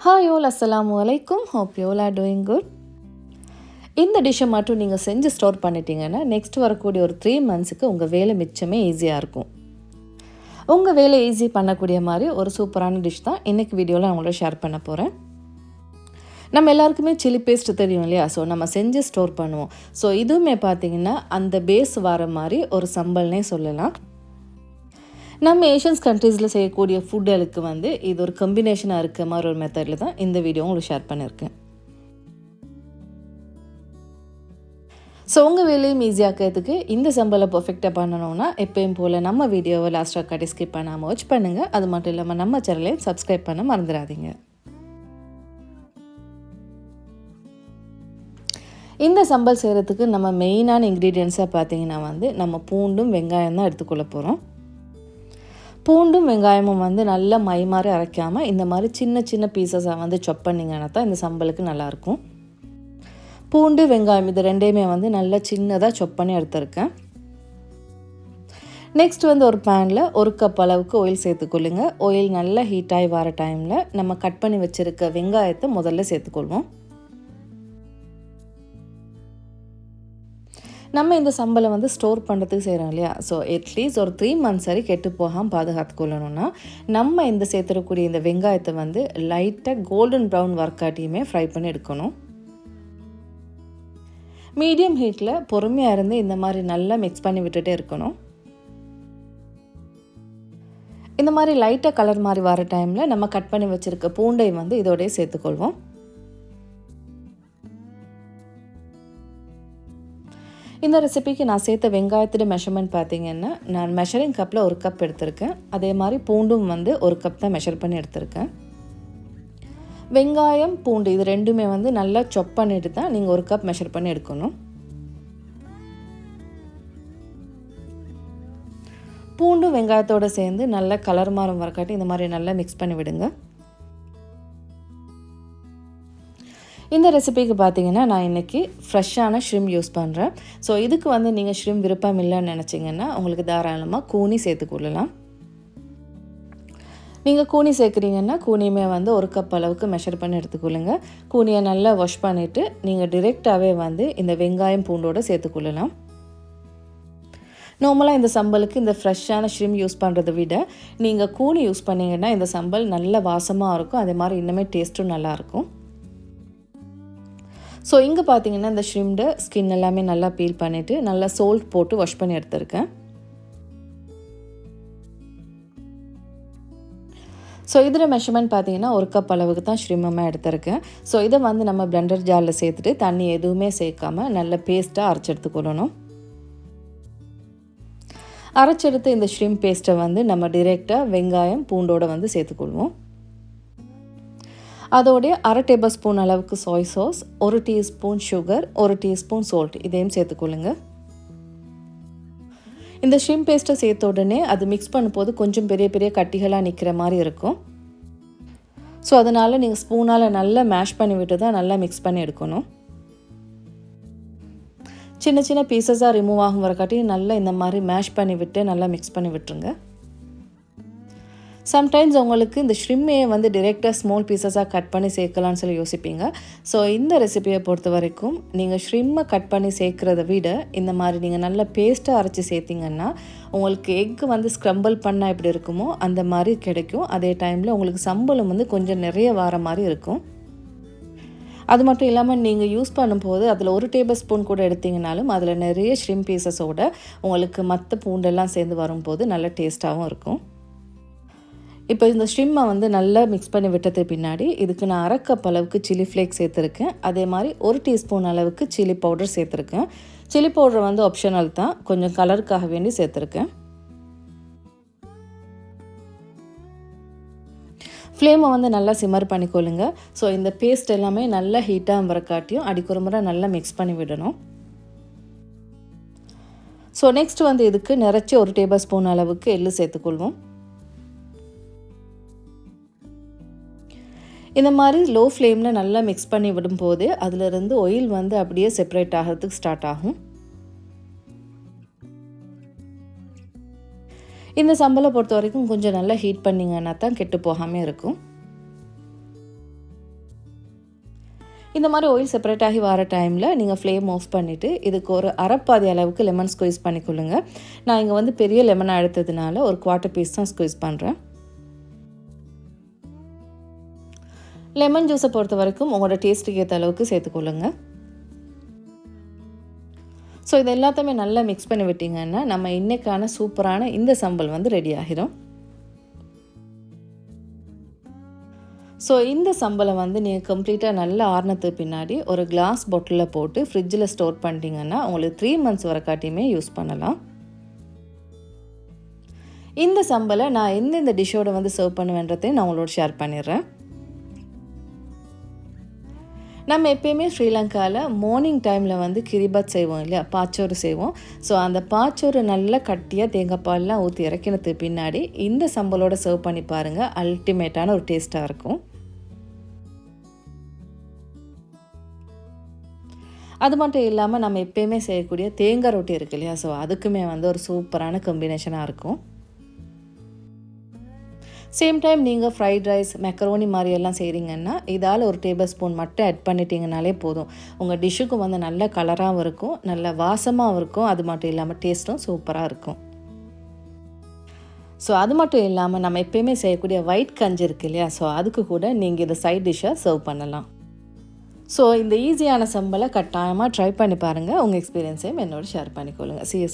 Hi all அஸ்ஸலாமு வலைக்கும் hope y'all are doing good இந்த டிஷ்ஷை மட்டும் நீங்கள் செஞ்சு ஸ்டோர் பண்ணிட்டீங்கன்னா நெக்ஸ்ட் வரக்கூடிய ஒரு த்ரீ மந்த்ஸுக்கு உங்கள் வேலை மிச்சமே ஈஸியாக இருக்கும். உங்கள் வேலை ஈஸி பண்ணக்கூடிய மாதிரி ஒரு சூப்பரான டிஷ் தான் இன்றைக்கி வீடியோவில் நான் உங்களோட ஷேர் பண்ண போகிறேன் நம்ம எல்லாருக்குமே சில்லி பேஸ்ட் தெரியும் இல்லையா? ஸோ நம்ம செஞ்சு ஸ்டோர் பண்ணுவோம். ஸோ இதுவுமே பார்த்தீங்கன்னா அந்த பேஸ் வர மாதிரி ஒரு சம்பல்னே சொல்லலாம். நம்ம ஏஷியன்ஸ் கண்ட்ரீஸில் செய்யக்கூடிய ஃபுட்டுகளுக்கு வந்து இது ஒரு கம்பினேஷனாக இருக்க மாதிரி ஒரு மெத்தடில் தான் இந்த வீடியோ உங்களுக்கு ஷேர் பண்ணியிருக்கேன். ஸோ உங்கள் வேலையும் ஈஸியாக்கிறதுக்கு இந்த சம்பளை பர்ஃபெக்டாக பண்ணணும்னா எப்பயும் போல் நம்ம வீடியோவை லாஸ்ட்டாக காட்டி ஸ்கிப் பண்ணாமல் வாட்ச் பண்ணுங்கள் அது மட்டும் இல்லாமல் நம்ம சேனலையும் சப்ஸ்கிரைப் பண்ண மறந்துடாதீங்க. இந்த சம்பல் செய்கிறதுக்கு நம்ம மெயினான இன்க்ரீடியன்ஸாக பார்த்தீங்கன்னா வந்து நம்ம பூண்டும் வெங்காயம் தான் எடுத்துக்கொள்ள போகிறோம் பூண்டும் வெங்காயமும் வந்து நல்லா மை மாதிரி அரைக்காமல் இந்த மாதிரி சின்ன சின்ன பீசஸாக வந்து சொப் பண்ணிங்கன்னா தான் இந்த சம்பலுக்கு நல்லாயிருக்கும். பூண்டு வெங்காயம் இது ரெண்டையுமே வந்து நல்லா சின்னதாக சொப் பண்ணி எடுத்துருக்கேன். நெக்ஸ்ட் வந்து ஒரு பேனில் ஒரு கப் அளவுக்கு ஆயில் சேர்த்துக்கொள்ளுங்க. ஆயில் நல்லா ஹீட் ஆகி வர டைமில் நம்ம கட் பண்ணி வச்சுருக்க வெங்காயத்தை முதல்ல சேர்த்துக்கொள்வோம். நம்ம இந்த சம்பளம் வந்து ஸ்டோர் பண்ணுறதுக்கு செய்கிறோம் இல்லையா? ஸோ அட்லீஸ்ட் ஒரு த்ரீ மந்த்ஸ் வரை கெட்டு போகாமல் பாதுகாத்துக்கொள்ளணும்னா நம்ம இந்த சேர்த்துடக்கூடிய இந்த வெங்காயத்தை வந்து லைட்டாக கோல்டன் ப்ரௌன் ஒர்க்காட்டியுமே ஃப்ரை பண்ணி எடுக்கணும். மீடியம் ஹீட்டில் பொறுமையாக இருந்து இந்த மாதிரி நல்லா மிக்ஸ் பண்ணி விட்டுட்டே இருக்கணும். இந்த மாதிரி லைட்டாக கலர் மாதிரி வர டைமில் நம்ம கட் பண்ணி வச்சுருக்க பூண்டை வந்து இதோடய சேர்த்துக்கொள்வோம். இந்த ரெசிபிக்கு நான் சேர்த்த வெங்காயத்தோட மெஷர்மெண்ட் பார்த்தீங்கன்னா நான் மெஷரிங் கப்பில் ஒரு கப் எடுத்திருக்கேன். அதே மாதிரி பூண்டும் வந்து ஒரு கப் தான் மெஷர் பண்ணி எடுத்திருக்கேன். வெங்காயம் பூண்டு இது ரெண்டுமே வந்து நல்லா சொப் பண்ணிட்டு தான் நீங்கள் ஒரு கப் மெஷர் பண்ணி எடுக்கணும். பூண்டும் வெங்காயத்தோடு சேர்ந்து நல்லா கலர் மாறும் வரக்காட்டி இந்த மாதிரி நல்லா மிக்ஸ் பண்ணி விடுங்க. இந்த ரெசிபிக்கு பார்த்தீங்கன்னா நான் இன்றைக்கி ஃப்ரெஷ்ஷான ஷ்ரிம் யூஸ் பண்ணுறேன் ஸோ இதுக்கு வந்து நீங்கள் ஷ்ரிம் விருப்பம் இல்லைன்னு நினச்சிங்கன்னா உங்களுக்கு தாராளமாக கூனி சேர்த்துக்கொள்ளலாம் நீங்கள் கூனி சேர்க்குறீங்கன்னா கூனியுமே வந்து ஒரு கப் அளவுக்கு மெஷர் பண்ணி எடுத்துக்கொள்ளுங்க கூனியை நல்லா வாஷ் பண்ணிவிட்டு நீங்கள் டிரெக்டாகவே வந்து இந்த வெங்காயம் பூண்டோடு சேர்த்துக்கொள்ளலாம் நார்மலாக இந்த சம்பலுக்கு இந்த ஃப்ரெஷ்ஷான ஷ்ரிம் யூஸ் பண்ணுறதை விட நீங்கள் கூனி யூஸ் பண்ணிங்கன்னா இந்த சம்பல் நல்ல வாசமாக இருக்கும். அதே மாதிரி இன்னுமே டேஸ்ட்டும் நல்லாயிருக்கும் ஸோ இங்கே பார்த்தீங்கன்னா இந்த ஷ்ரிம்டு ஸ்கின் எல்லாமே நல்லா பீல் பண்ணிவிட்டு நல்லா சோல்ட் போட்டு வாஷ் பண்ணி எடுத்திருக்கேன். ஸோ இதில் மெஷர்மெண்ட் பார்த்தீங்கன்னா ஒரு கப் அளவுக்கு தான் ஸ்ரீமமாக எடுத்திருக்கேன். ஸோ இதை வந்து நம்ம பிளெண்டர் ஜாரில் சேர்த்துட்டு தண்ணி எதுவுமே சேர்க்காமல் நல்ல பேஸ்ட்டாக அரைச்செடுத்து கொள்ளணும் அரைச்செடுத்து இந்த ஸ்ரீம் பேஸ்ட்டை வந்து நம்ம டிரெக்டாக வெங்காயம் பூண்டோடு வந்து சேர்த்துக்கொள்வோம். அதோடைய அரை டேபிள் ஸ்பூன் அளவுக்கு சாய் சாஸ் ஒரு டீஸ்பூன் சுகர் ஒரு டீஸ்பூன் சால்ட் இதையும் சேர்த்துக்கொள்ளுங்க. இந்த ஷ்ரிம் பேஸ்ட்டை சேர்த்த உடனே அது மிக்ஸ் பண்ணும்போது கொஞ்சம் பெரிய பெரிய கட்டிகளாக நிற்கிற மாதிரி இருக்கும். ஸோ அதனால் நீங்கள் ஸ்பூனால் நல்லா மேஷ் பண்ணி விட்டு தான் நல்லா மிக்ஸ் பண்ணி எடுக்கணும். சின்ன சின்ன பீசஸாக ரிமூவ் ஆகும் வரக்காட்டி நல்லா இந்த மாதிரி மேஷ் பண்ணி விட்டு நல்லா மிக்ஸ் பண்ணி விட்டுருங்க. சம்டைம்ஸ் உங்களுக்கு இந்த ஷ்ரிம்மையை வந்து டிரெக்டாக ஸ்மால் பீசஸாக கட் பண்ணி சேர்க்கலான்னு சொல்லி யோசிப்பீங்க. ஸோ இந்த ரெசிபியை பொறுத்த வரைக்கும் நீங்கள் ஷ்ரிம்மை கட் பண்ணி சேர்க்குறத விட இந்த மாதிரி நீங்கள் நல்ல பேஸ்ட்டாக அரைச்சி சேர்த்திங்கன்னா உங்களுக்கு எக் வந்து ஸ்க்ரம்பிள் பண்ணால் எப்படி இருக்குமோ அந்த மாதிரி கிடைக்கும். அதே டைமில் உங்களுக்கு சம்பளம் வந்து கொஞ்சம் நிறைய வர மாதிரி இருக்கும். அது மட்டும் இல்லாமல் நீங்கள் யூஸ் பண்ணும்போது அதில் ஒரு டேபிள் ஸ்பூன் கூட எடுத்திங்கனாலும் அதில் நிறைய ஷ்ரிம் பீசஸோட உங்களுக்கு மற்ற பூண்டெல்லாம் சேர்ந்து வரும்போது நல்ல டேஸ்ட்டாகவும் இருக்கும். இப்போ இந்த ஸ்டிம்மை வந்து நல்லா மிக்ஸ் பண்ணி விட்டது பின்னாடி இதுக்கு நான் அரைக்கப் அளவுக்கு சில்லி ஃப்ளேக்ஸ் சேர்த்துருக்கேன். அதே மாதிரி ஒரு டீஸ்பூன் அளவுக்கு சில்லி பவுடர் சேர்த்துருக்கேன். சில்லி பவுடர் வந்து ஆப்ஷனல் தான். கொஞ்சம் கலருக்காக வேண்டி சேர்த்துருக்கேன். ஃப்ளேமை வந்து நல்லா சிம்மர் பண்ணிக்கொள்ளுங்க. ஸோ இந்த பேஸ்ட் எல்லாமே நல்லா ஹீட்டாக வரக்காட்டியும் அடிக்கொரு முறை நல்லா மிக்ஸ் பண்ணி விடணும். ஸோ நெக்ஸ்ட் வந்து இதுக்கு நிறைச்சி ஒரு டேபிள் ஸ்பூன் அளவுக்கு எள்ளு சேர்த்துக்கொள்வோம். இந்த மாதிரி லோ ஃப்ளேமில் நல்லா மிக்ஸ் பண்ணி விடும்போது அதிலிருந்து ஒயில் வந்து அப்படியே செப்பரேட் ஆகிறதுக்கு ஸ்டார்ட் ஆகும். இந்த சம்பளை பொறுத்த வரைக்கும் கொஞ்சம் நல்லா ஹீட் பண்ணிங்கன்னா தான் கெட்டு போகாமல் இருக்கும். இந்த மாதிரி ஆயில் செப்பரேட் ஆகி வர டைமில் நீங்கள் ஃப்ளேம் ஆஃப் பண்ணிவிட்டு இதுக்கு ஒரு அரைப்பாதி அளவுக்கு லெமன் ஸ்குவீஸ் பண்ணிக்கொள்ளுங்க. நான் இங்கே வந்து பெரிய லெமனாக எடுத்ததுனால ஒரு குவார்ட்டர் பீஸ் தான் ஸ்குவீஸ் பண்ணுறேன் லெமன் ஜூஸை பொறுத்த வரைக்கும் உங்களோட டேஸ்ட்டுக்கு ஏற்ற அளவுக்கு சேர்த்துக்கொள்ளுங்க. ஸோ இது எல்லாத்தையுமே நல்லா மிக்ஸ் பண்ணி விட்டிங்கன்னா நம்ம இன்றைக்கான சூப்பரான இந்த சம்பல் வந்து ரெடி ஆகிரும். ஸோ இந்த சம்பளை வந்து நீங்கள் கம்ப்ளீட்டாக நல்லா ஆறுனத்துக்கு பின்னாடி ஒரு கிளாஸ் பாட்டிலில் போட்டு ஃப்ரிட்ஜில் ஸ்டோர் பண்ணிட்டீங்கன்னா உங்களுக்கு த்ரீ மந்த்ஸ் வரக்காட்டியுமே யூஸ் பண்ணலாம். இந்த சம்பளை நான் எந்தெந்த டிஷ்ஷோட வந்து சர்வ் பண்ணுவேன்றதையும் நான் உங்களோட ஷேர் பண்ணிடுறேன். நம்ம எப்பயுமே ஸ்ரீலங்காவில் மார்னிங் டைமில் வந்து கிரிபாத் செய்வோம் இல்லையா? பாச்சோறு செய்வோம். ஸோ அந்த பாச்சோறு நல்லா கட்டியாக தேங்காய் பால்லாம் ஊற்றி இறக்கினதுக்கு பின்னாடி இந்த சம்பளோட சர்வ் பண்ணி பாருங்கள் அல்டிமேட்டான ஒரு டேஸ்ட்டாக இருக்கும். அது மட்டும் இல்லாமல் நம்ம எப்பயுமே செய்யக்கூடிய தேங்காய் ரொட்டி இருக்கு இல்லையா? ஸோ அதுக்குமே வந்து ஒரு சூப்பரான காம்பினேஷனாக இருக்கும். சேம் டைம் நீங்கள் ஃப்ரைட் ரைஸ் மெக்கரோனி மாதிரி எல்லாம் செய்கிறீங்கன்னா இதால் ஒரு டேபிள் ஸ்பூன் மட்டும் ஆட் பண்ணிட்டீங்கனாலே போதும். உங்கள் டிஷ்ஷுக்கும் வந்து நல்ல கலராகவும் இருக்கும் நல்ல வாசமாகவும் இருக்கும். அது மட்டும் இல்லாமல் டேஸ்ட்டும் சூப்பராக இருக்கும். ஸோ அது மட்டும் இல்லாமல் நம்ம எப்பயுமே செய்யக்கூடிய ஒயிட் கஞ்சி இருக்கு இல்லையா? ஸோ அதுக்கு கூட நீங்கள் இதை சைட் டிஷ்ஷாக சர்வ் பண்ணலாம். ஸோ இந்த ஈஸியான சம்பளை கட்டாயமாக ட்ரை பண்ணி பாருங்கள் உங்கள் எக்ஸ்பீரியன்ஸையும் என்னோட ஷேர் பண்ணிக்கொள்ளுங்கள் சிஎஸ்